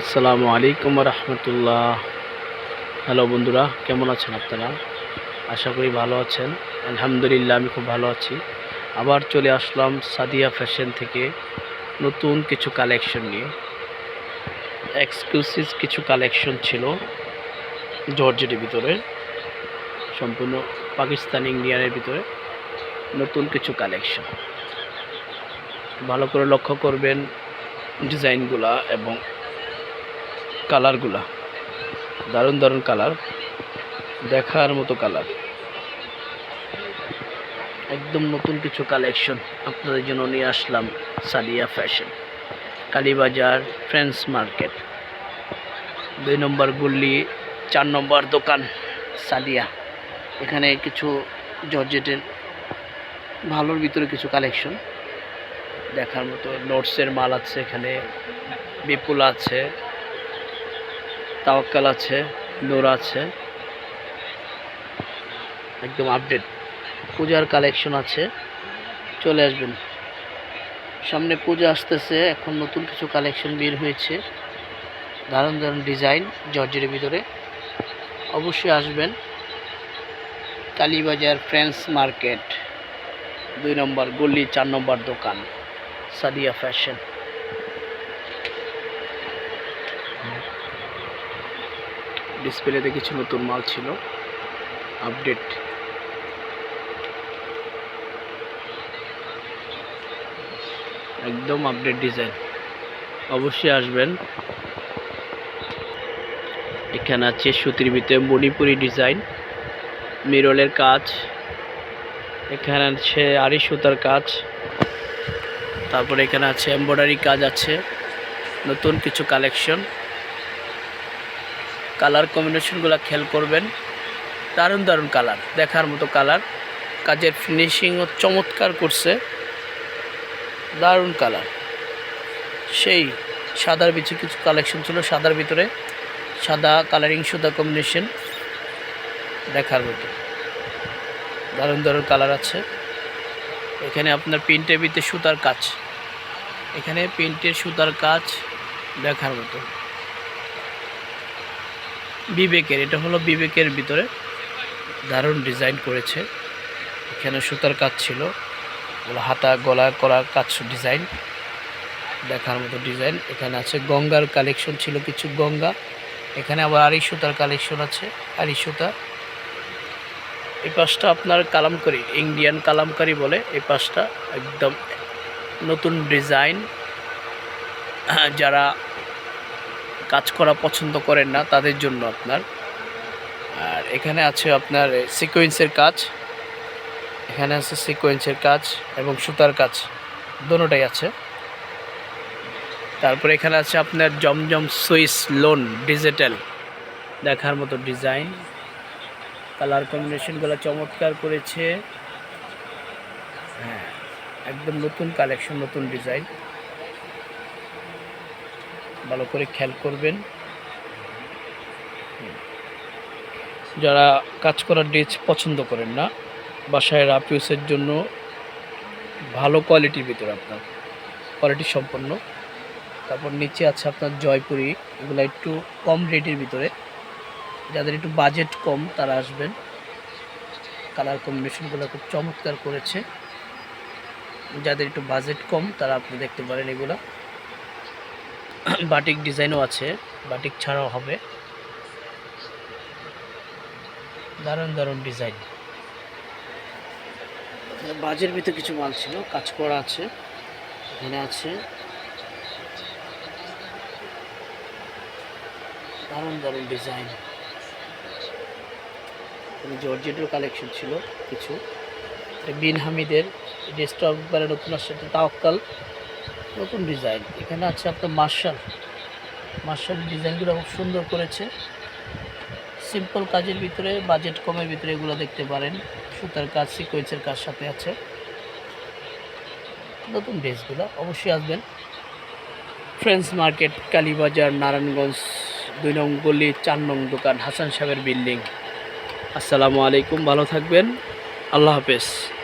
আসসালামু আলাইকুম রহমতুল্লাহ হ্যালো বন্ধুরা, কেমন আছেন আপনারা? আশা করি ভালো আছেন। আলহামদুলিল্লাহ, আমি খুব ভালো আছি। আবার চলে আসলাম সাদিয়া ফ্যাশন থেকে নতুন কিছু কালেকশন নিয়ে। এক্সক্লুসিভ কিছু কালেকশন ছিল জর্জেটের ভিতরে, সম্পূর্ণ পাকিস্তান ইন্ডিয়ানের ভিতরে নতুন কিছু কালেকশন। ভালো করে লক্ষ্য করবেন ডিজাইনগুলা এবং কালারগুলা। দারুণ দারুণ কালার। দেখার মতো কালার। একদম নতুন কিছু কালেকশন আপনাদের জন্য নিয়ে আসলাম Sadia fashion, Kalibazar friends market. দুই নম্বর গুল্লি, চার নম্বর দোকান সাদিয়া। এখানে কিছু জর্জেটের ভালোর ভিতরে কিছু কালেকশন। দেখার মতো নোটসের মাল আছে এখানে, বিপুল আছে। তাওয়াক্কাল আছে, নূর আছে। একদম আপডেট পূজার কালেকশন আছে। চলে আসবেন। সামনে পূজা আসতেছে, এখন নতুন কিছু কালেকশন বের হয়েছে। দারুণ দারুণ ডিজাইন জর্জের ভিতরে। অবশ্যই আসবেন। কালীবাজার ফ্রেন্ডস মার্কেট দুই নম্বর, গলি, চার নম্বর দোকান, সাদিয়া ফ্যাশন ডিসপ্লেতে কিছু নতুন মাল ছিল। আপডেট একদম আপডেট ডিজাইন অবশ্যই আসবেন। এখানে আছে সুতির ভিতরে মণিপুরি ডিজাইন মিরলের কাজ। এখানে আছে আরি সুতার কাজ। তারপরে এখানে আছে এমব্রয়ডারি কাজ আছে। নতুন কিছু কালেকশন কালার কম্বিনেশনগুলো খেয়াল করবেন। দারুণ দারুণ কালার, দেখার মতো কালার। কাজের ফিনিশিংও চমৎকার করছে। দারুণ কালার। সেই সাদার কিছু কিছু কালেকশন ছিল সাদার ভিতরে। সাদা কালারিং, সুতা কম্বিনেশন দেখার মতো। দারুণ দারুণ কালার আছে। এখানে আপনার প্রিন্টের ভিতরে সুতার কাজ। এখানে প্রিন্টের সুতার কাজ দেখার মতো। বিবেকের, এটা হলো বিবেকের ভিতরে দারুণ ডিজাইন করেছে। এখানে সুতার কাজ ছিল হাতা, গলা করার কাজ ডিজাইন দেখার মতো ডিজাইন এখানে আছে গঙ্গার কালেকশন ছিল কিছু গঙ্গা। এখানে আবার আড়ি সুতার কালেকশন আছে আড়ি সুতা। এই পাশটা আপনার কালামকারি, ইন্ডিয়ান কালামকারি বলে এই পাশটা একদম নতুন ডিজাইন যারা কাজ করা পছন্দ করেন না, তাদের জন্য আপনার। আর এখানে আছে আপনার সিকোয়েন্সের কাজ। এখানে আছে সিকোয়েন্সের কাজ এবং সুতার কাজ, দোনোটাই আছে। তারপরে এখানে আছে আপনার জমজম সুইস লোন ডিজিটাল দেখার মতো ডিজাইন কালার কম্বিনেশনগুলো চমৎকার করেছে। হ্যাঁ একদম নতুন কালেকশন নতুন ডিজাইন ভালো করে খেয়াল করবেন। যারা কাজ করার ড্রেস পছন্দ করেন না, বাসায় রাফ ইউসের জন্য ভালো কোয়ালিটির ভিতরে আপনার, কোয়ালিটি সম্পন্ন। তারপর নিচে আছে আপনার জয়পুরি, এগুলো একটু কম রেটের ভিতরে। যাদের একটু বাজেট কম, তারা আসবেন। কালার কম্বিনেশনগুলো খুব চমৎকার করেছে। যাদের একটু বাজেট কম, তারা আপনি দেখতে পারেন এগুলো। বাটিক ডিজাইনও আছে, বাটিক ছাড়াও হবে। দারুণ দারুণ ডিজাইন। বাজের ভিতরে কিছু মাল ছিল, কাজ করা আছে, এখানে আছে। দারুণ দারুণ ডিজাইন। জর্জেটের কালেকশন ছিল কিছু। বিন হামিদের ডেস্কটপ একবারে নতুন আসছে, এটা তাওয়াক্কাল নতুন ডিজাইন। এখানে আছে আপনার মার্শাল। মার্শাল ডিজাইনগুলো খুব সুন্দর করেছে। সিম্পল কাজের ভিতরে, বাজেট কমের ভিতরে এগুলো দেখতে পারেন। সুতার কাজ, সিকোয়েন্সের কাজ সাথে আছে। নতুন ড্রেসগুলো অবশ্যই আসবেন। ফ্রেন্ডস মার্কেট, কালীবাজার, নারায়ণগঞ্জ, দুই নং গলি, চার নং দোকান, হাসান সাহেবের বিল্ডিং। আসসালামু আলাইকুম, ভালো থাকবেন। আল্লাহ হাফেজ।